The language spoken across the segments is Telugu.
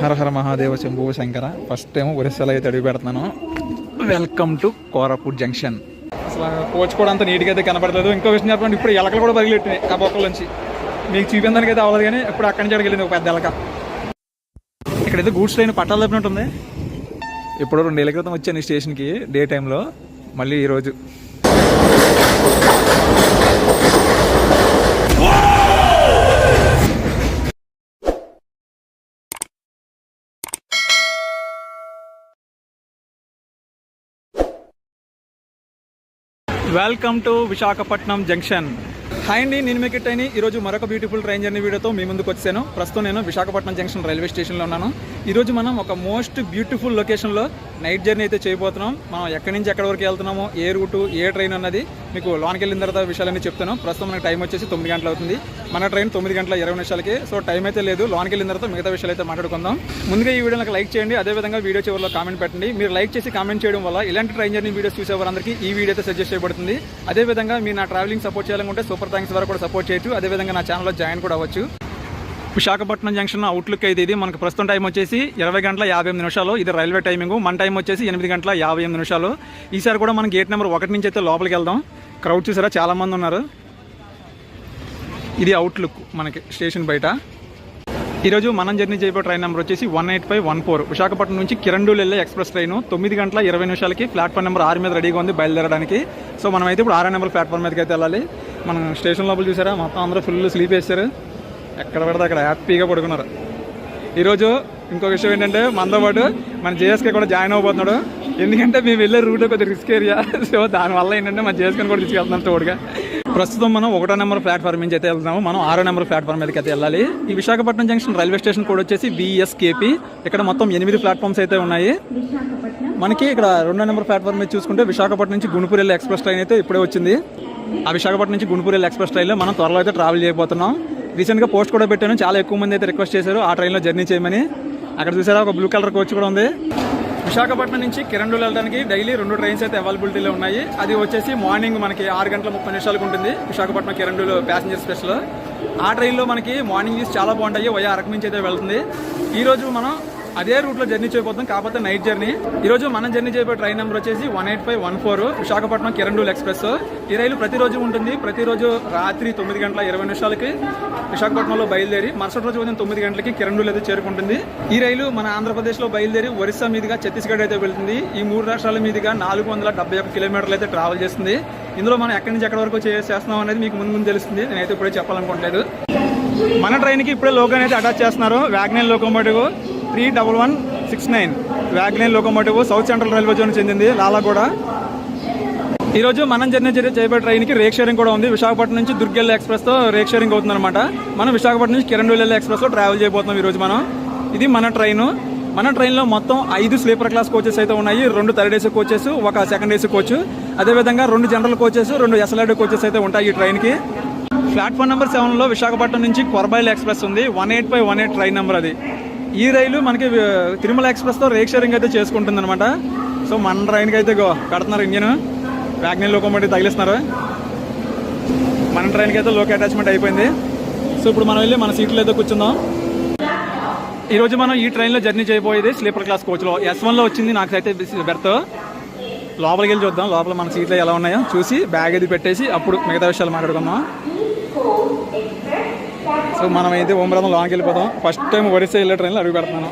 హర హర మహాదేవ శంభు శంకర. ఫస్ట్ టైం ఒరిస్సాలో అయితే అడుగు పెడుతున్నాను. వెల్కమ్ టు కోరాపూర్ జంక్షన్ అసలు కోచ్ కూడా అంత నీట్గా అయితే కనపడలేదు. ఇంకో విషయం చెప్పండి ఇప్పుడు ఎలకలు కూడా బదిలిపెట్టినాయి ఆ బొక్కల నుంచి. మీకు చూపించడానికి అయితే అవ్వదు కానీ ఇప్పుడు అక్కడి నుంచి అక్కడికి ఒక పెద్ద ఎలక. ఇక్కడైతే గూడ్స్ ట్రైన్ పట్టాలు తప్పినట్టుంది ఇప్పుడు రెండేళ్ళ క్రితం వచ్చాను ఈ స్టేషన్కి డే టైంలో మళ్ళీ ఈరోజు welcome to Visakhapatnam junction hi అండి నేను మీకు అయిన ఈరోజు మరొక బ్యూటిఫుల్ ట్రైన్ జర్నీ వీడియోతో మీ ముందుకు వచ్చాను. ప్రస్తుతం నేను విశాఖపట్నం జంక్షన్ రైల్వే స్టేషన్లో ఉన్నాను. ఈరోజు మనం ఒక మోస్ట్ బ్యూటిఫుల్ లొకేషన్లో నైట్ జర్నీ అయితే చేయబోతున్నాం. మనం ఎక్కడి నుంచి ఎక్కడి వరకు వెళ్తున్నామో ఏ రూటు ఏ ట్రైన్ అన్నది మీకు లోనికి వెళ్ళిన తర్వాత విషయాలన్నీ చెప్తాను. ప్రస్తుతం మనకి టైం వచ్చేసి తొమ్మిది గంటలు అవుతుంది. మన ట్రైన్ తొమ్మిది గంటల ఇరవై నిమిషాలకి. సో టైం అయితే లేదు. లోనికి వెళ్ళిన తర్వాత మిగతా విషయాలు అయితే మాట్లాడుకుందాం. ముందుగా ఈ వీడియోకి లైక్ చేయండి. అదేవిధంగా వీడియో చివరిలో కామెంట్ పెట్టండి. మీరు లైక్ చేసి కామెంట్ చేయడం వల్ల ఇలాంటి ట్రైన్ జర్నీ వీడియోస్ చూసే వారందరికీ ఈ వీడియో అయితే సజెస్ట్ చేయబడుతుంది. అదేవిధంగా మీరు నా ట్రావెలింగ్ సపోర్ట్ చేయాలనుకుంటే సూపర్ థ్యాంక్స్ వరకు కూడా సపోర్ట్ చేయొచ్చు. అదేవిధంగా నా ఛానల్లో జాయిన్ కూడా అవ్వచ్చు. విశాఖపట్నం జంక్షన్ అవుట్లుక్ అయితే ఇది మనకు ప్రస్తుతం టైం వచ్చేసి ఇరవై గంటల యాభై ఎనిమిది నిమిషాలు. ఇది రైల్వే టైమింగ్ మన టైం వచ్చేసి ఎనిమిది గంటల యాభై ఎనిమిది నిమిషాలు. ఈసారి కూడా మనం గేట్ నెంబర్ ఒకటి నుంచి అయితే లోపలికి వెళ్దాం. క్రౌడ్ చూసారా? చాలా మంది ఉన్నారు. ఇది అవుట్లుక్ మనకి స్టేషన్ బయట. ఈరోజు మనం జర్నీ చేయబోయే ట్రైన్ నెంబర్ వచ్చేసి one eight five one four Visakhapatnam నుంచి కిరండూలు వెళ్ళే ఎక్స్ప్రెస్ ట్రైన్ తొమ్మిది గంటల ఇరవై నిమిషాలకి ప్లాట్ఫామ్ నెంబర్ ఆరు మీద రెడీగా ఉంది బయలుదేరడానికి. సో మనం అయితే ఇప్పుడు ఆరో నెంబర్ ప్లాట్ఫామ్ మీదకి అయితే వెళ్ళాలి. మనం స్టేషన్ లోపల చూసారా? మొత్తం అందరూ ఫుల్ స్లీప్ వేసారు ఎక్కడ పడితే అక్కడ హ్యాపీగా పడుకున్నారు. ఈరోజు ఇంకో విషయం ఏంటంటే మనతో పాటు మన జేఎస్కే కూడా జాయిన్ అవబోతున్నాడు ఎందుకంటే మేము వెళ్ళే రూట్ కొద్దిగా రిస్క్ ఏరియా. సో దానివల్ల ఏంటంటే మన జేఎస్కేని కూడా తీసుకెళ్తున్నాం తోడుగా. ప్రస్తుతం మనం ఒకటో నెంబర్ ప్లాట్ఫామ్ నుంచి అయితే వెళ్తున్నాము. మనం ఆరో నెంబర్ ప్లాట్ఫామ్ మీదకి అయితే వెళ్ళాలి. ఈ విశాఖపట్నం జంక్షన్ రైల్వే స్టేషన్ కూడా వచ్చేసి బీఎస్కేపీ. ఇక్కడ మొత్తం ఎనిమిది ప్లాట్ఫామ్స్ అయితే ఉన్నాయి. మనకి ఇక్కడ రెండో నెంబర్ ప్లాట్ఫామ్ మీద చూసుకుంటే విశాఖపట్నం నుంచి గుణపూర్ వెళ్ళే ఎక్స్ప్రెస్ ట్రైన్ అయితే ఇప్పుడే వచ్చింది. ఆ విశాఖపట్నం నుంచి గుంటూరు ఎక్స్ప్రెస్ ట్రైన్లో మనం త్వరలో అయితే ట్రావెల్ చేయబోతున్నాం. రీసెంట్గా పోస్ట్ కూడా పెట్టాను. చాలా ఎక్కువ మంది అయితే రిక్వెస్ట్ చేశారు. ఆ ట్రైన్లో జర్నీ చేయమని. అక్కడ చూసారా ఒక బ్లూ కలర్ కోచ్ కూడా ఉంది. విశాఖపట్నం నుంచి కిరండూలు వెళ్ళడానికి డైలీ రెండు ట్రైన్స్ అయితే అవైలబిలిటీలో ఉన్నాయి. అది వచ్చేసి మార్నింగ్ మనకి ఆరు గంటల ముప్పై నిమిషాలకు ఉంటుంది విశాఖపట్నం కిరండూలు ప్యాసింజర్ స్పెషల్ ఆ ట్రైన్లో మనకి మార్నింగ్ వ్యూస్ చాలా బాగుంటాయి. వయా అరకు నుంచి అయితే వెళ్తుంది. ఈరోజు మనం అదే రూట్లో జర్నీ చేయబోతున్నాం కాకపోతే నైట్ జర్నీ. ఈ రోజు మనం జర్నీ చేయబోయే ట్రైన్ నెంబర్ వచ్చేసి one eight five one four Visakhapatnam Kirandul express. ఈ రైలు ప్రతిరోజు ఉంటుంది. ప్రతిరోజు రాత్రి తొమ్మిది గంటల ఇరవై నిమిషాలకి విశాఖపట్నంలో బయలుదేరి మరుసటి రోజు ఉదయం తొమ్మిది గంటలకి కిరండూల్ అయితే చేరుకుంటుంది. ఈ రైలు మన ఆంధ్రప్రదేశ్లో బయలుదేరి ఒరిస్సా మీదుగా ఛత్తీస్గఢ్ అయితే వెళ్తుంది. ఈ మూడు రాష్ట్రాల మీదుగా నాలుగు వందల డెబ్బై ఒక్క కిలోమీటర్లు అయితే ట్రావెల్ చేస్తుంది. ఇందులో మనం ఎక్కడి నుంచి ఎక్కడి వరకు చేస్తున్నాం అనేది మీకు ముందు ముందు తెలుస్తుంది. నేనైతే ఇప్పుడే చెప్పాలనుకోవట్లేదు. మన ట్రైన్కి ఇప్పుడే లోగో అయితే అటాచ్ చేస్తున్నారు. వ్యాగ్నైన్ locomotive. Three double one six nine. వ్యాగ్నైన్ locomotive south central railway zone చెందింది లాలాగూడ. ఈరోజు మనం జర్నీ చే- చేయబోయే ట్రైన్కి రేక్ షేరింగ్ కూడా ఉంది. విశాఖపట్నం నుంచి దుర్గెల్లి ఎక్స్ప్రెస్తో రేక్ షేరింగ్ అవుతుందన్నమాట. మనం విశాఖపట్నం నుంచి కిరణ్ ఎక్స్ప్రెస్లో ట్రావెల్ చేయబోతున్నాం ఈరోజు మనం. ఇది మన ట్రైన్. మన ట్రైన్లో మొత్తం ఐదు స్లీపర్ క్లాస్ కోచెస్ అయితే ఉన్నాయి. రెండు థర్డ్ ఏసీ కోచెస్ ఒక సెకండ్ ఏసీ కోచ్. అదేవిధంగా రెండు జనరల్ కోచెస్ రెండు ఎస్ఎల్ఆర్డి కోచెస్ అయితే ఉంటాయి ఈ ట్రైన్కి. ప్లాట్ఫామ్ నెంబర్ సెవెన్లో విశాఖపట్నం నుంచి కొరబైల్ ఎక్స్ప్రెస్ ఉంది. One eight five one eight train number అది. ఈ రైలు మనకి తిరుమల ఎక్స్ప్రెస్తో రేక్ షేరింగ్ అయితే చేసుకుంటుంది అనమాట సో మన ట్రైన్కి అయితే గో కడుతున్నారు ఇంజిన్. వ్యాగ్నైన్ లోకోమోటివ్ తగిలిస్తున్నారు. మన ట్రైన్కి అయితే లోకి అటాచ్మెంట్ అయిపోయింది. సో ఇప్పుడు మనం వెళ్ళి మన సీట్లో అయితే కూర్చుందాం. ఈరోజు మనం ఈ ట్రైన్లో జర్నీ చేయబోయేది స్లీపర్ క్లాస్ కోచ్లో. ఎస్ వన్లో వచ్చింది నాకైతే బెర్త్. లోపలికి వెళ్ళి చూద్దాం. లోపల మన సీట్లు ఎలా ఉన్నాయో చూసి బ్యాగ్ అది పెట్టేసి అప్పుడు మిగతా విషయాలు మాట్లాడుకుందాం. సో మనం అయితే ఓమరాధం లాంగ్ వెళ్ళిపోతాం. ఫస్ట్ టైం ఒరిస్సా వెళ్ళే ట్రైన్లో అడుగు పెడుతున్నాను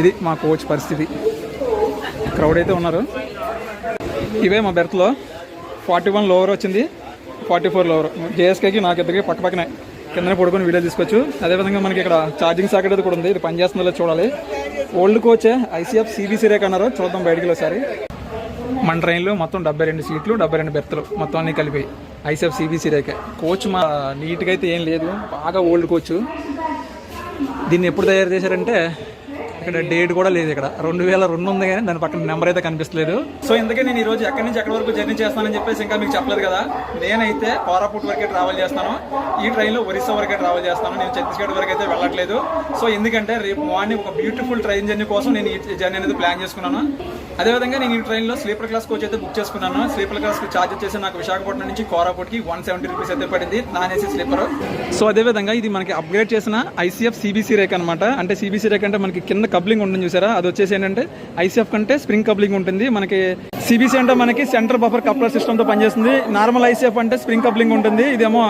ఇది మా కోచ్ పరిస్థితి. క్రౌడ్ అయితే ఉన్నారు. ఇవే మా బెర్త్లో ఫార్టీ వన్ లోవర్ వచ్చింది. ఫార్టీ ఫోర్ లోవర్ జేఎస్కేకి నాకు ఇద్దరికి పక్క పక్కనే. కిందనే పడుకొని వీడియో తీసుకోవచ్చు. అదేవిధంగా మనకి ఇక్కడ ఛార్జింగ్ సాకెట్ అది కూడా ఉంది. ఇది పనిచేస్తుందో చూడాలి. ఓల్డ్ కోచే ఐసీఎఫ్ సిబిసి రేక్ అన్నారు. చూద్దాం బయటికి ఒకసారి మన ట్రైన్లో మొత్తం డెబ్బై రెండు సీట్లు డెబ్బై రెండు బెర్తలు మొత్తం అన్ని కలిపి. ఐసెఫ్ సిబిసి రేఖ. కోచ్ మా నీట్గా అయితే ఏం లేదు. బాగా ఓల్డ్ కోచ్ దీన్ని ఎప్పుడు తయారు చేశారంటే ఇక్కడ డేట్ కూడా లేదు ఇక్కడ. రెండు వేల రెండు ఉంది కానీ దాని పక్కన నెంబర్ అయితే కనిపిస్తలేదు. సో ఇందుకే నేను ఈ రోజు ఎక్కడి నుంచి ఎక్కడి వరకు జర్నీ చేస్తానని చెప్పేసి ఇంకా మీకు చెప్పలేదు కదా. నేనైతే కోరాపుట్ వరకే ట్రావెల్ చేస్తాను. ఈ ట్రైన్లో ఒరిస్సా వరకే ట్రావెల్ చేస్తాను. నేను ఛత్తీస్గఢ్ వరకు అయితే వెళ్ళట్లేదు. సో ఎందుకంటే రేపు మార్నింగ్ ఒక బ్యూటిఫుల్ ట్రైన్ జర్నీ కోసం నేను ఈ జర్నీ అనేది ప్లాన్ చేసుకున్నాను. అదేవిధంగా నేను ఈ ట్రైన్లో స్లీపర్ క్లాస్ కోచ్ అయితే బుక్ చేసుకున్నాను. స్లీపర్ క్లాస్ ఛార్జ్ వచ్చేసి నాకు విశాఖపట్నం నుంచి కోరాపూట్కి వన్ సెవెంటీ రూపీస్ అయితే పడింది. నాన్ ఏసీ స్లీపర్ సో అదేవిధంగా ఇది మనకి అప్గ్రేడ్ చేసిన ఐసీఎఫ్ సిబిసి రేక్ అనమాట అంటే సిబిసి రేక్ అంటే మనకి కింద కబ్లింగ్ ఉంటుంది చూసారా? అది వచ్చేసి ఏంటంటే ఐసీఎఫ్ కంటే స్ప్రింగ్ కబ్లింగ్ ఉంటుంది. మనకి సిబిసి అంటే మనకి సెంటర్ బఫర్ కప్లర్ సిస్టమ్తో పనిచేస్తుంది. నార్మల్ ఐసీఎఫ్ అంటే స్ప్రింగ్ కబ్లింగ్ ఉంటుంది. ఇదేమో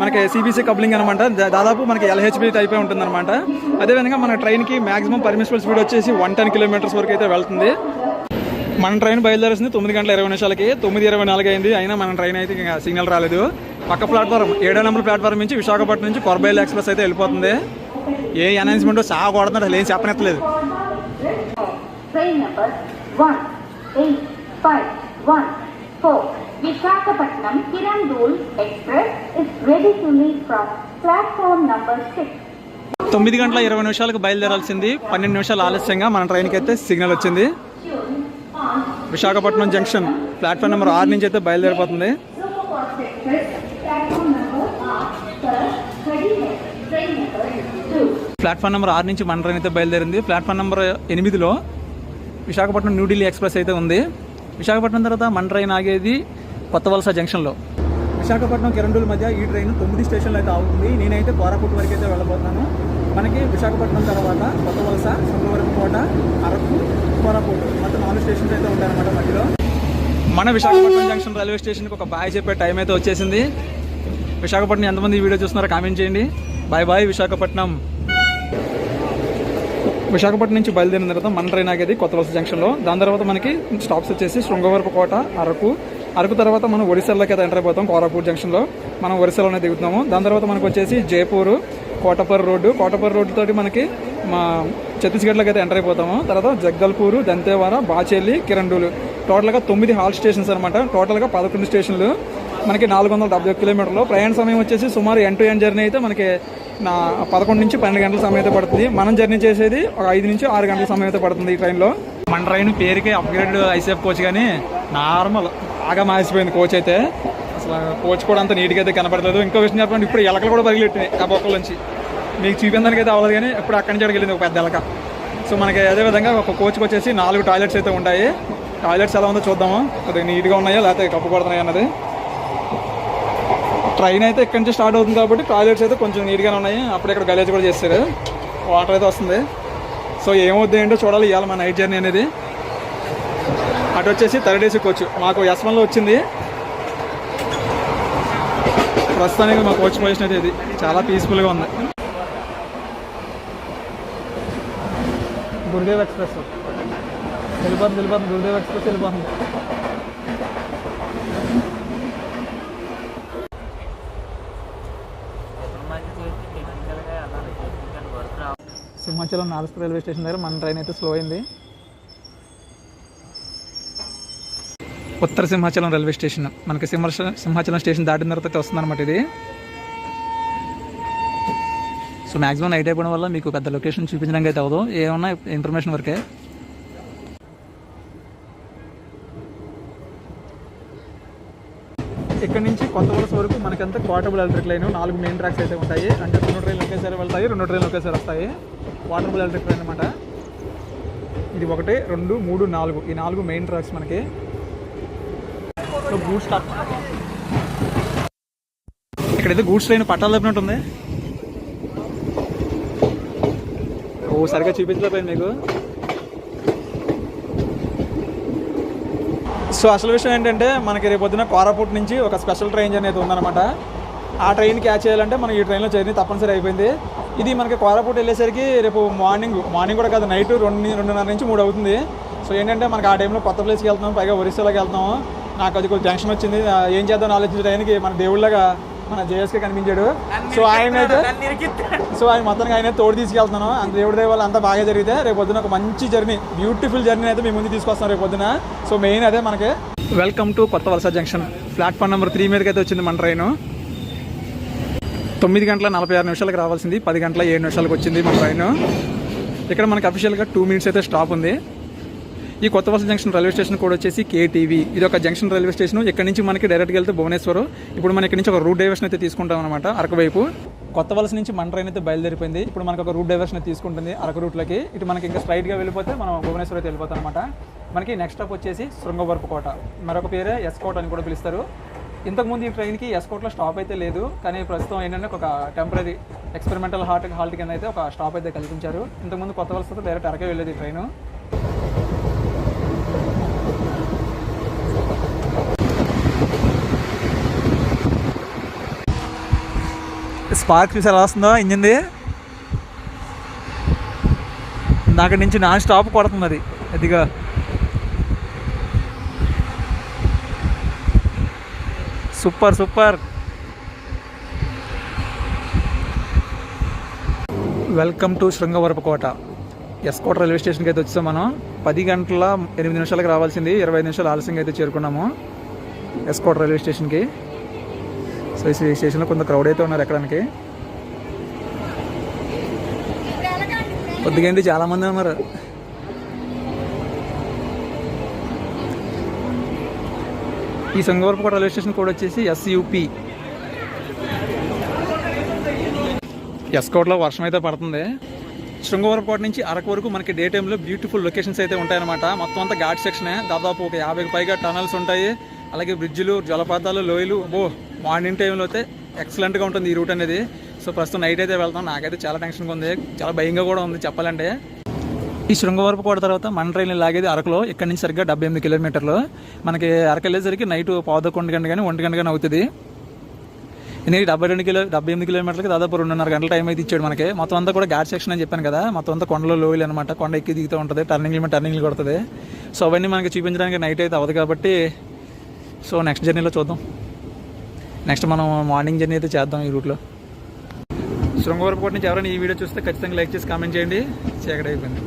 మనకి సిబిసి కబ్లింగ్ అనమాట దాదాపు మనకి ఎల్హెచ్బి టైప్ ఉంటుంది అనమాట అదేవిధంగా మన ట్రైన్కి మాక్సిమం పర్మిషబుల్ స్పీడ్ వచ్చేసి వన్ టెన్ కిలోమీటర్స్ వరకు అయితే వెళ్తుంది. మన ట్రైన్ బయలుదేరింది తొమ్మిది గంటల ఇరవై నిమిషాలకి. తొమ్మిది ఇరవై నాలుగు అయింది. అయినా మన ట్రైన్ అయితే ఇంకా సిగ్నల్ రాలేదు. పక్క ప్లాట్ఫారం ఏడో నెంబర్ ప్లాట్ఫారం నుంచి విశాఖపట్నం నుంచి కొరబైల్ ఎక్స్ప్రెస్ అయితే వెళ్ళిపోతుంది. ఏ అనౌన్స్మెంట్ సా కొడుతున్నారు అసలు ఏం చెప్పనెత్తలేదు Train number 18514 Visakhapatnam Kirandul Express is ready to leave from platform number 6. తొమ్మిది గంటల ఇరవై నిమిషాలకు బయలుదేరాల్సింది. పన్నెండు నిమిషాలు ఆలస్యంగా మన ట్రైన్కి అయితే సిగ్నల్ వచ్చింది. విశాఖపట్నం జంక్షన్ ప్లాట్ఫామ్ నెంబర్ ఆరు నుంచి అయితే బయలుదేరిపోతుంది. ప్లాట్ఫామ్ నెంబర్ ఆరు నుంచి మన ట్రైన్ అయితే బయలుదేరింది. ప్లాట్ఫామ్ నెంబర్ ఎనిమిదిలో విశాఖపట్నం న్యూఢిల్లీ ఎక్స్ప్రెస్ అయితే ఉంది. విశాఖపట్నం తర్వాత మన ట్రైన్ ఆగేది కొత్త వలస జంక్షన్లో. విశాఖపట్నం కిరండూల్ మధ్య ఈ ట్రైన్ తొమ్మిది స్టేషన్లు అయితే ఆగుతుంది. నేనైతే కోరాపుట్ వరకు అయితే వెళ్ళబోతున్నాను. మనకి విశాఖపట్నం తర్వాత కొత్త వలస శృంగవరం కోట అరకు కోరాపుట్ మొత్తం నాలుగు స్టేషన్స్ అయితే ఉంటాయన్నమాట మధ్యలో. మన విశాఖపట్నం జంక్షన్ రైల్వే స్టేషన్కి ఒక బాయ్ చెప్పే టైం అయితే వచ్చేసింది. విశాఖపట్నం ఎంతమంది ఈ వీడియో చూస్తున్నారో కామెంట్ చేయండి. Bye bye Visakhapatnam. విశాఖపట్నం నుంచి బయలుదేరిన తర్వాత మన ట్రైన్ ఆగేది కొత్త వలస జంక్షన్లో. దాని తర్వాత మనకి స్టాప్స్ వచ్చేసి శృంగవరపు కోట అరకు. అరకు తర్వాత మనం ఒడిశాలోకి అయితే ఎంటర్ అయిపోతాం కోరాపూర్ జంక్షన్లో. మనం ఒడిశాలోనే దిగుతున్నాము. దాని తర్వాత మనకు వచ్చేసి జైపూర్ కోటపర్ రోడ్డు. కోటపర్ రోడ్డు తోటి మనకి మా ఛత్తీస్గఢ్లోకి అయితే ఎంటర్ అయిపోతాము. తర్వాత జగ్గల్పూరు దంతేవాడ బాచేలి కిరండూలు. టోటల్గా తొమ్మిది హాల్ స్టేషన్స్ అనమాట టోటల్గా పదకొండు స్టేషన్లు. మనకి నాలుగు వందల డెబ్బై కిలోమీటర్లు. ప్రయాణ సమయం వచ్చేసి సుమారు ఎన్ టు ఎన్ జర్నీ అయితే మనకి నా పదకొండు నుంచి పన్నెండు గంటల సమయం అయితే పడుతుంది. మనం జర్నీ చేసేది ఒక ఐదు నుంచి ఆరు గంటల సమయం అయితే పడుతుంది ఈ ట్రైన్లో మన ట్రైన్ పేరుకే అప్గ్రేడ్ ఐసీఎఫ్ కోచ్ కానీ నార్మల్ బాగా మాసిపోయింది కోచ్ అయితే. అసలు కోచ్ కూడా అంత నీట్గా అయితే కనపడలేదు. ఇంకో విషయం చెప్పండి ఇప్పుడు ఎలకలు కూడా పగిలిట్టినాయి ఆ బొక్కల నుంచి. మీకు చూపించడానికి అయితే అవ్వదు కానీ ఇప్పుడు అక్కడి నుంచి వెళ్ళింది ఒక పెద్ద ఎలక. సో మనకి అదేవిధంగా ఒక కోచ్కి వచ్చేసి నాలుగు టాయిలెట్స్ అయితే ఉంటాయి. టాయిలెట్స్ ఎలా ఉందో చూద్దాము. కొద్దిగా నీట్గా ఉన్నాయా లేకపోతే కప్పు కొడుతున్నాయి అన్నది. ట్రైన్ అయితే ఇక్కడ నుంచి స్టార్ట్ అవుతుంది కాబట్టి టాయిలెట్స్ అయితే కొంచెం నీట్గానే ఉన్నాయి. అప్పుడు ఇక్కడ గలేజ్ కూడా చేస్తారు. వాటర్ అయితే వస్తుంది. సో ఏమవుద్ది ఏంటో చూడాలి ఇవాళ మా నైట్ జర్నీ అనేది. అటు వచ్చేసి థర్డ్ ఏసీ కోచ్. మాకు ఎస్ వన్లో వచ్చింది. ప్రస్తుతానికి మా కోచ్ పొజిషన్ అయితే ఇది. చాలా పీస్ఫుల్గా ఉంది. గురుదేవ్ ఎక్స్ప్రెస్. వెళ్ళిపోతుంది వెళ్ళిపోతుంది గురుదేవ్ ఎక్స్ప్రెస్ వెళ్ళిపోతుంది. సింహాచలం నాలుగు రైల్వే స్టేషన్ దగ్గర మన ట్రైన్ అయితే స్లో అయింది. ఉత్తర సింహాచలం రైల్వే స్టేషన్. మనకి సింహ సింహాచలం స్టేషన్ దాటిన తర్వాత వస్తుందన్నమాట ఇది. సో మ్యాక్సిమం నైట్ అయిపోవడం వల్ల మీకు పెద్ద లొకేషన్ చూపించడానికి అయితే అవ్వదు. ఏమన్నా ఇన్ఫర్మేషన్ వరకే? ఇక్కడ నుంచి కొత్త వలస వరకు మనకంతా క్వార్టబుల్ ఎలక్ట్రిక్ లైన్ నాలుగు మెయిన్ ట్రాక్స్ అయితే ఉంటాయి. అంటే రెండు ట్రైన్లు ఒకేసారి వెళ్తాయి రెండు ట్రైన్లు ఒకేసారి వస్తాయి. వాటర్బుల్ ఎలక్ట్రిక్ ట్రైన్ అనమాట ఇది ఒకటి రెండు మూడు నాలుగు. ఈ నాలుగు మెయిన్ ట్రాక్స్ మనకి. గూడ్స్ ఇక్కడైతే గూడ్స్ ట్రైన్ పట్టాలు తప్పినట్టుంది ఓ సరిగా చూపించలేకపోయింది మీకు. సో అసలు విషయం ఏంటంటే మనకి రేపు పొద్దున కోరాపుట్ నుంచి ఒక స్పెషల్ ట్రైన్ అనేది ఉందన్నమాట. ఆ ట్రైన్ క్యాచ్ చేయాలంటే మనం ఈ ట్రైన్లో జర్నీ తప్పనిసరి అయిపోయింది. ఇది మనకి కోరాపుట్ వెళ్ళేసరికి రేపు మార్నింగ్ మార్నింగ్ కూడా కాదు నైట్ రెండు రెండున్నర నుంచి మూడు అవుతుంది. సో ఏంటంటే మనకి ఆ టైంలో కొత్త ప్లేస్కి వెళ్తున్నాం పైగా ఒరిస్సాలోకి వెళ్తున్నాము. నాకు అది కొంచెం జంక్షన్ వచ్చింది. ఏం చేద్దాం ఆలోచించే టైంకి మన దేవుళ్ళగా మన జేఎస్కే కనిపించాడు. సో ఆయన అయితే సో ఆయన మొత్తానికి ఆయన తోడు తీసుకెళ్తున్నాను. అంత దేవుడి వల్ల అంతా బాగా జరిగితే రేపు పొద్దున ఒక మంచి జర్నీ బ్యూటిఫుల్ జర్నీ అయితే మీ ముందు తీసుకొస్తాం రేపు పొద్దున. సో మెయిన్ అదే మనకి. వెల్కమ్ టు కొత్త వలస జంక్షన్ ప్లాట్ఫామ్ నెంబర్ త్రీ మీదకి అయితే వచ్చింది మన ట్రైన్ తొమ్మిది గంటల నలభై ఆరు నిమిషాలకు రావాల్సింది పది గంటల ఏడు నిమిషాలకు వచ్చింది మా ట్రైన్. ఇక్కడ మనకి అఫీషియల్గా టూ మినిట్స్ అయితే స్టాప్ ఉంది. ఈ కొత్త వలస జంక్షన్ రైల్వే స్టేషన్ కూడా వచ్చేసి కేటీవీ ఇది ఒక జంక్షన్ రైల్వే స్టేషన్. ఇక్కడ నుంచి మనకి డైరెక్ట్గా వెళ్తే భువనేశ్వర్. ఇప్పుడు మనం ఇక్కడ నుంచి ఒక రూట్ డైవర్షన్ అయితే తీసుకుంటాం అనమాట అరకు వైపు. కొత్త వలస నుంచి మన ట్రైన్ అయితే బయలుదేరిపోయింది. ఇప్పుడు మనకు ఒక రూట్ డైవర్షన్ తీసుకుంటుంది అరకు రూట్లకి ఇటు మనకి ఇంకా స్ట్రైట్గా వెళ్ళిపోతే మనం భువనేశ్వర్ అయితే వెళ్ళిపోతాం అనమాట మనకి నెక్స్ట్ స్టాప్ వచ్చేసి శృంగవరపు కోట మరొక పేరే ఎస్ కోట అని కూడా పిలుస్తారు. ఇంతకుముందు ఈ ట్రైన్కి ఎస్కోట్లో స్టాప్ అయితే లేదు కానీ ప్రస్తుతం ఏంటంటే ఒక టెంపరీ ఎక్స్పెరిమెంటల్ హార్ట్ హాల్ట్ కింద అయితే ఒక స్టాప్ అయితే కల్పించారు. ఇంతకుముందు కొత్త వలసతో డైరెక్ట్ అరకే వెళ్ళేది ఈ ట్రైన్ స్పార్క్ చూసి ఎలా వస్తుందో ఇంజిన్ది? అక్కడి నుంచి నాన్ స్టాప్ కొడుతుంది అది అదిగా super super. Welcome to Srungavarapukota S Kota railway స్టేషన్కి అయితే వచ్చాం మనం. పది గంటల ఎనిమిది నిమిషాలకు రావాల్సింది. ఇరవై నిమిషాలు ఆలస్యంగా అయితే చేరుకున్నాము ఎస్కోట రైల్వే స్టేషన్కి. సో ఈ స్టేషన్లో కొంత క్రౌడ్ అయితే ఉన్నారు ఎక్కడానికి. కొద్దిగా ఏంటి చాలామంది ఉన్నారు. ఈ శృంగవరపుకోట రైల్వే స్టేషన్ కూడా వచ్చేసి ఎస్యూపి ఎస్కోట్లో వర్షం అయితే పడుతుంది. శృంగవరపుకోట నుంచి అరకు వరకు మనకి డే టైంలో బ్యూటిఫుల్ లొకేషన్స్ అయితే ఉంటాయన్నమాట. మొత్తం అంతా ఘాట్ సెక్షనే దాదాపు ఒక యాభైకి పైగా టనల్స్ ఉంటాయి. అలాగే బ్రిడ్జ్లు జలపాతాలు లోయలు. ఓ మార్నింగ్ టైంలో అయితే ఎక్సలెంట్గా ఉంటుంది ఈ రూట్ అనేది. సో ప్రస్తుతం నైట్ అయితే వెళ్తాం. నాకైతే చాలా టెన్షన్గా ఉంది. చాలా భయంగా కూడా ఉంది చెప్పాలంటే. ఈ శృంగవరపు కోట తర్వాత మన ట్రైన్ లాగేది అరకులో. ఇక్కడ నుంచి సరిగ్గా డెబ్బై ఎనిమిది కిలోమీటర్లు. మనకి అరకు వెళ్ళేసరికి నైట్ పావుదొక్క గంట కానీ ఒంటి గంట కానీ అవుతుంది నేను డెబ్బై రెండు కిలో డెబ్బై ఎనిమిది కిలోమీటర్లకి దాదాపు రెండున్నర గంటల టైం అయితే ఇచ్చాడు మనకి. మొత్తం అంతా కూడా ఘాట్ సెక్షన్ అని చెప్పాను కదా. మొత్తం అంతా కొండలో లోయలు అనమాట కొండ ఎక్కి దిగుతూ ఉంటుంది. టర్నింగ్లు మీద టర్నింగ్లు కొడుతుంది. సో అవన్నీ మనకి చూపించడానికి నైట్ అయితే అవ్వదు కాబట్టి సో నెక్స్ట్ జర్నీలో చూద్దాం. నెక్స్ట్ మనం మార్నింగ్ జర్నీ అయితే చేద్దాం ఈ రూట్లో శృంగవరపు కోట నుంచి ఎవరైనా ఈ వీడియో చూస్తే ఖచ్చితంగా లైక్ చేసి కామెంట్ చేయండి. చీకటి అయిపోయింది.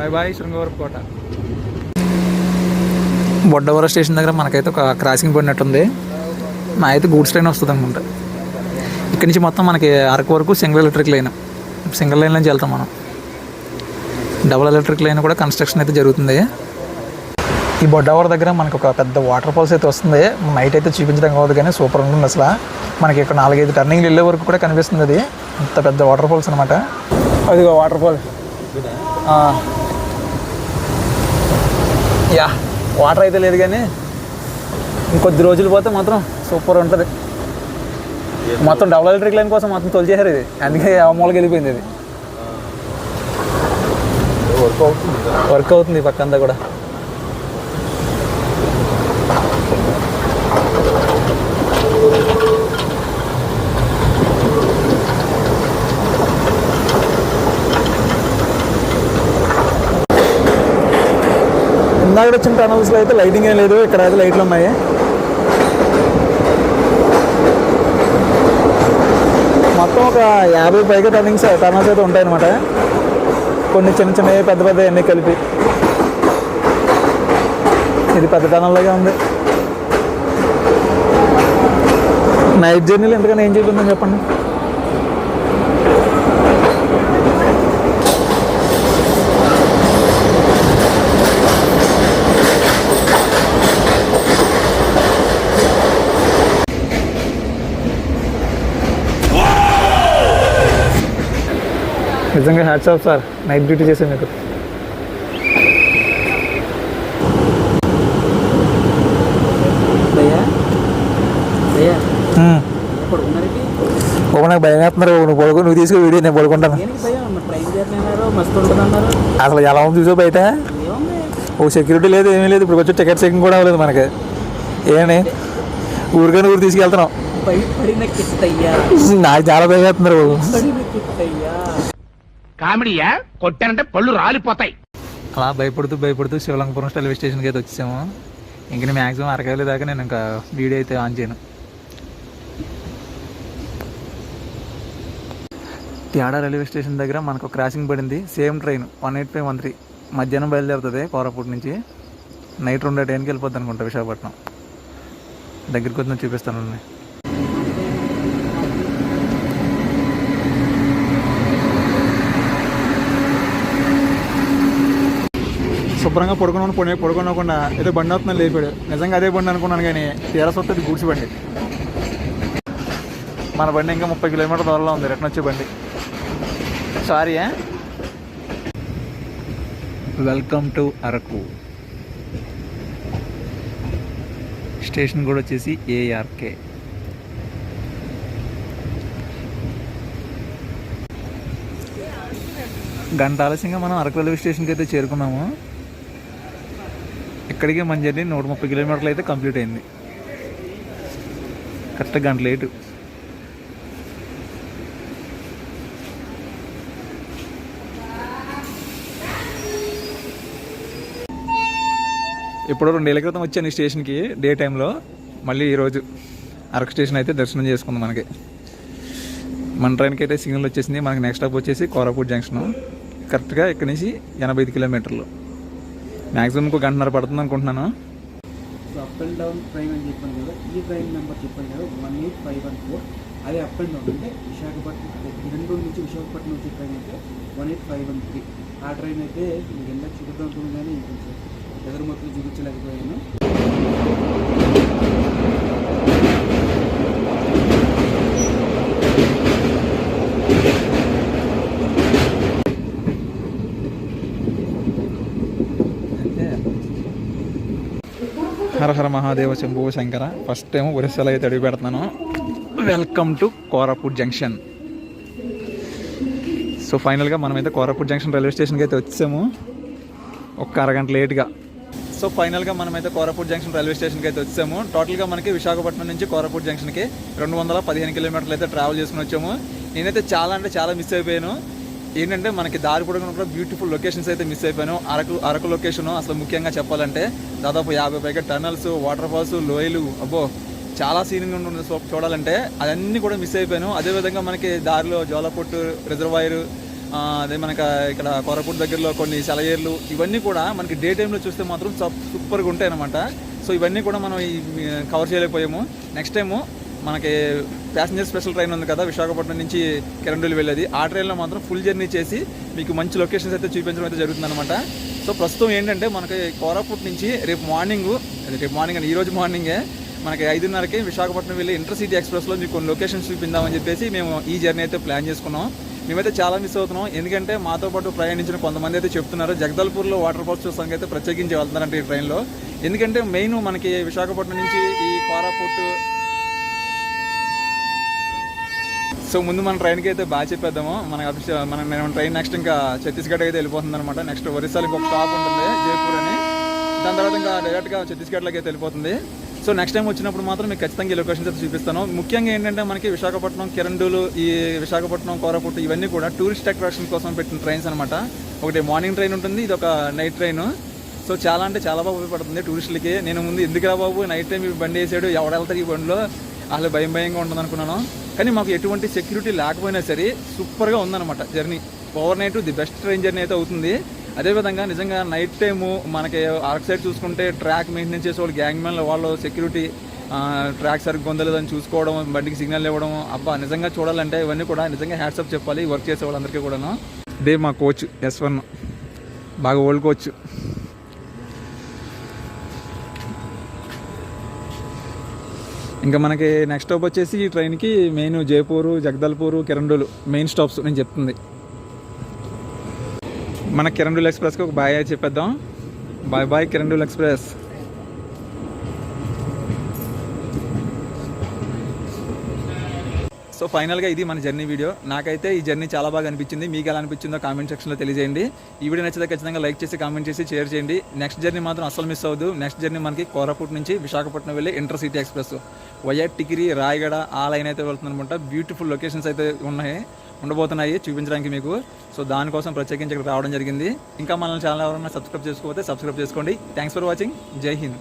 Bye bye Srungavarapu Kota. Boddavara station దగ్గర మనకైతే ఒక క్రాసింగ్ పడినట్టుంది నా అయితే గూడ్స్ ట్రైన్ వస్తుంది అనుకుంటా. ఇక్కడి నుంచి మొత్తం మనకి అరకు వరకు single electric line single line నుంచి వెళ్తాం మనం. డబుల్ ఎలక్ట్రిక్ లైన్ కూడా కన్స్ట్రక్షన్ అయితే జరుగుతుంది. ఈ బొడ్డవర దగ్గర మనకు ఒక పెద్ద వాటర్ ఫాల్స్ అయితే వస్తుంది. నైట్ అయితే చూపించడం కావద్దు కానీ సూపర్ ఉంటుంది అసలు. మనకి ఇక్కడ నాలుగైదు టర్నింగ్లు వెళ్ళే వరకు కూడా కనిపిస్తుంది అది. అంత పెద్ద వాటర్ ఫాల్స్ అనమాట అదిగో వాటర్ ఫాల్ యా వాటర్ అయితే లేదు కానీ ఇంకొద్ది రోజులు పోతే మాత్రం సూపర్ ఉంటుంది. మొత్తం డబుల్ ఎలక్ట్రిక్ లైన్ కోసం మొత్తం తొలిచేశారు ఇది. అందుకే మూలకి వెళ్ళిపోయింది ఇది. వర్క్ అవుతుంది ఈ పక్కంతా కూడా. ఇందాక వచ్చిన టనల్స్లో అయితే లైటింగ్ ఏం లేదు ఇక్కడ అయితే లైట్లు ఉన్నాయి. మొత్తం ఒక యాభై పైగా టర్నింగ్స్ టర్నల్స్ అయితే ఉంటాయన్నమాట. కొన్ని చిన్న చిన్నవి పెద్ద పెద్ద అన్నీ కలిపి. ఇది పెద్ద టనల్లాగా ఉంది. నైట్ జర్నీలు ఎంతకన్నా ఏం చూపిందని చెప్పండి. నిజంగా hats off sir night duty చేసే మీకు. నాకు భయం వేస్తున్నారు నువ్వు పడుకో నువ్వు తీసుకుని వీడియో నేను పడుకుంటాను. అసలు ఎలా ఉంది చూసా బయట? ఓ సెక్యూరిటీ లేదు ఏమీ లేదు. ఇప్పుడు వచ్చి టికెట్ చెకింగ్ కూడా అవ్వలేదు మనకి. ఏమని ఊరికని ఊరు తీసుకెళ్తున్నాం. నాకు చాలా భయం వేస్తున్నారు బాబు. కామెడీయా? కొట్టానంటే పళ్ళు రాలిపోతాయి. అలా భయపడుతూ భయపడుతూ శివలంగపురం రైల్వే స్టేషన్కి అయితే వచ్చాము ఇంక నేను మ్యాక్సిమం అరకాయలు దాకా నేను ఇంకా వీడియో అయితే ఆన్ చేయను. తేడా రైల్వే స్టేషన్ దగ్గర మనకు క్రాసింగ్ పడింది. Same train one eight five one three. మధ్యాహ్నం బయలుదేరుతుంది కోరాపూట్ నుంచి. నైట్ రెండు టైంకి వెళ్ళిపోద్ది అనుకుంటా విశాఖపట్నం. దగ్గరికి వచ్చిన చూపిస్తాను శుభ్రంగా పడుకున్నాను పొడి పడుకోనకుండా ఏదో బండి అవుతుందని లేపాడు. నిజంగా అదే బండి అనుకున్నాను కానీ తీరా వస్తుంది గూడ్స్ బండి. మన బండి ఇంకా ముప్పై కిలోమీటర్ దూరంలో ఉంది రిటర్న్ వచ్చే బండి. Sorry welcome to Araku. Station కూడా వచ్చేసి ఏఆర్కే గంట ఆలస్యంగా మనం అరకు రైల్వే స్టేషన్కి అయితే చేరుకున్నాము. ఇక్కడికి మన జర్నీ నూట ముప్పై కిలోమీటర్లు అయితే కంప్లీట్ అయింది. కరెక్ట్ గంట లేటు. ఇప్పుడు రెండేళ్ళ క్రితం వచ్చాను ఈ స్టేషన్కి డే టైంలో. మళ్ళీ ఈరోజు అరకు స్టేషన్ అయితే దర్శనం చేసుకుంది మనకి. మన ట్రైన్కి అయితే సిగ్నల్ వచ్చేసింది. మనకి నెక్స్ట్ స్టాప్ వచ్చేసి కోరాపూట్ జంక్షన్. కరెక్ట్గా ఇక్కడ నుంచి ఎనభై ఐదు కిలోమీటర్లు. మ్యాక్సిమం ఇంకో గంటన్నర పడుతుంది అనుకుంటున్నాను? So up and down train అని చెప్పాను కదా ఈ ట్రైన్ నెంబర్ చెప్పాను కదా one eight five one four అదే అప్ అండ్ డౌన్ అంటే విశాఖపట్నం అదే నుంచి విశాఖపట్నం వచ్చే ట్రైన్ అయితే one eight five one three ఆ ట్రైన్ అయితే మీకు ఎంత చూపుతూ కానీ కొంచెం ఎదురు మొత్తం చూపించలేకపోయాను. హర మహాదేవ శంభు శంకర. ఫస్ట్ టైం ఒరిస్సాలో అయితే అడుగు పెడుతున్నాను. Welcome to Koraput junction so ఫైనల్గా మనమైతే కోరాపూట్ జంక్షన్ రైల్వే స్టేషన్కి అయితే వచ్చాము. ఒక్క అరగంట లేట్గా. సో ఫైనల్గా మనమైతే కోరాపూట్ జంక్షన్ రైల్వే స్టేషన్కి అయితే వచ్చాము. టోటల్గా మనకి విశాఖపట్నం నుంచి కోరాపూట్ జంక్షన్కి రెండు వందల పదిహేను కిలోమీటర్లు అయితే ట్రావెల్ చేసుకుని వచ్చాము. నేనైతే చాలా అంటే చాలా మిస్ అయిపోయాను. ఏంటంటే మనకి దారి పొడుగున కూడా బ్యూటిఫుల్ లొకేషన్స్ అయితే మిస్ అయిపోయాను. అరకు అరకు లొకేషన్ అసలు ముఖ్యంగా చెప్పాలంటే దాదాపు యాభై పైగా టనల్స్ వాటర్ ఫాల్స్ లోయలు అబ్బో చాలా సీనింగ్ ఉంటుంది సో చూడాలంటే అవన్నీ కూడా మిస్ అయిపోయాను. అదేవిధంగా మనకి దారిలో జోలపొట్టు రిజర్వాయర్ అదే మనకి ఇక్కడ కొరపూట్ దగ్గరలో కొన్ని సెలయేర్లు ఇవన్నీ కూడా మనకి డే టైంలో చూస్తే మాత్రం సూపర్గా ఉంటాయి అనమాట సో ఇవన్నీ కూడా మనం ఈ కవర్ చేయలేకపోయాము. నెక్స్ట్ టైము మనకి ప్యాసింజర్ స్పెషల్ ట్రైన్ ఉంది కదా విశాఖపట్నం నుంచి కిరండూలు వెళ్ళేది. ఆ ట్రైన్లో మాత్రం ఫుల్ జర్నీ చేసి మీకు మంచి లొకేషన్స్ అయితే చూపించడం అయితే జరుగుతుందన్నమాట. సో ప్రస్తుతం ఏంటంటే మనకి కోరాపుట్ నుంచి రేపు మార్నింగ్ రేపు మార్నింగ్ అని ఈరోజు మార్నింగే మనకి ఐదున్నరకి విశాఖపట్నం వెళ్ళి ఇంటర్సిటీ ఎక్స్ప్రెస్లో మీకు కొన్ని లొకేషన్స్ చూపిందామని చెప్పేసి మేము ఈ జర్నీ అయితే ప్లాన్ చేసుకున్నాం. మేమైతే చాలా మిస్ అవుతున్నాం. ఎందుకంటే మాతో పాటు ప్రయాణించిన కొంతమంది అయితే చెప్తున్నారు జగదల్పూర్లో వాటర్ ఫాల్స్ చూసానికి అయితే ప్రత్యేకించి వెళ్తున్నారంటే ఈ ట్రైన్లో ఎందుకంటే మెయిన్ మనకి విశాఖపట్నం నుంచి ఈ కోరాపుట్ సో ముందు మన ట్రైన్కి అయితే బాగా చెప్పేద్దాము. మన అఫీషియల్ మన నేను ట్రైన్ నెక్స్ట్ ఇంకా ఛత్తీస్గఢ్ అయితే వెళ్ళిపోతుంది అనమాట నెక్స్ట్ ఒరిస్సాలో ఇంకొక స్టాప్ ఉంటుంది జైపూర్ అని. దాని తర్వాత ఇంకా డైరెక్ట్గా ఛత్తీస్గఢ్లోకి అయితే వెళ్ళిపోతుంది. సో నెక్స్ట్ టైం వచ్చినప్పుడు మాత్రం మీకు ఖచ్చితంగా ఈ లొకేషన్స్ అయితే చూపిస్తాను. ముఖ్యంగా ఏంటంటే మనకి విశాఖపట్నం కిరండూలు ఈ విశాఖపట్నం కోరపుట్టు ఇవన్నీ కూడా టూరిస్ట్ అట్రాక్షన్ కోసం పెట్టిన ట్రైన్స్ అనమాట ఒకటి మార్నింగ్ ట్రైన్ ఉంటుంది ఇది ఒక నైట్ ట్రైన్ సో చాలా అంటే చాలా బాగా ఉపయోగపడుతుంది టూరిస్టులకి నేను ముందు ఎందుకురా బాబు నైట్ టైం ఈ బండి వేసాడు ఎవడు ఈ బండిలో? అసలు భయం భయంగా ఉంటుంది అనుకున్నాను కానీ మాకు ఎటువంటి సెక్యూరిటీ లేకపోయినా సరే సూపర్గా ఉందన్నమాట journey. Over night the best train journey అయితే అవుతుంది. అదేవిధంగా నిజంగా నైట్ టైము మనకి ఆర్క్ సైడ్ చూసుకుంటే ట్రాక్ మెయింటెనెన్స్ చేసే వాళ్ళు గ్యాంగ్ మ్యాన్లు వాళ్ళు సెక్యూరిటీ ట్రాక్ సరిగ్గా పొందలేదని చూసుకోవడం బండికి సిగ్నల్ ఇవ్వడం అబ్బా నిజంగా చూడాలంటే ఇవన్నీ కూడా నిజంగా హ్యాట్సప్ చెప్పాలి వర్క్ చేసే వాళ్ళందరికీ కూడాను. ఇదే మా కోచ్ ఎస్ వన్. బాగా ఓల్డ్ కోచ్. ఇంకా మనకి నెక్స్ట్ స్టాప్ వచ్చేసి ఈ ట్రైన్కి main Jeypore Jagdalpur Kirandul main stops నేను చెప్తుంది. మన కిరండూల్ ఎక్స్ప్రెస్కి ఒక బాయ్ చెప్పేద్దాం. Bye bye Kirandul express so ఫైనల్గా ఇది మన జర్నీ వీడియో. నాకైతే ఈ జర్నీ చాలా బాగా అనిపించింది. మీకు ఎలా అనిపించిందో కామెంట్ సెక్షన్లో తెలియజేయండి. ఈ వీడియో నచ్చితే ఖచ్చితంగా లైక్ చేసి కామెంట్ చేసి షేర్ చేయండి. నెక్స్ట్ జర్నీ మాత్రం అసలు మిస్ అవ్వదు. నెక్స్ట్ జర్నీ మనకి కోరాపూట్ నుంచి విశాఖపట్నం వెళ్ళి ఇంటర్ సిటీ ఎక్స్ప్రెస్. వైఆర్ టికిరి రాయగడ ఆ లైన్ అయితే వెళ్తుందనమాట బ్యూటిఫుల్ లొకేషన్స్ అయితే ఉన్నాయి ఉండబోతున్నాయి చూపించడానికి మీకు. సో దానికోసం ప్రత్యేకించి ఇక్కడ రావడం జరిగింది. ఇంకా మన ఛానల్ ఎవరైనా సబ్స్క్రైబ్ చేసుకోకపోతే సబ్స్క్రైబ్ చేసుకోండి. థ్యాంక్స్ ఫర్ వాచింగ్ జై హింద్.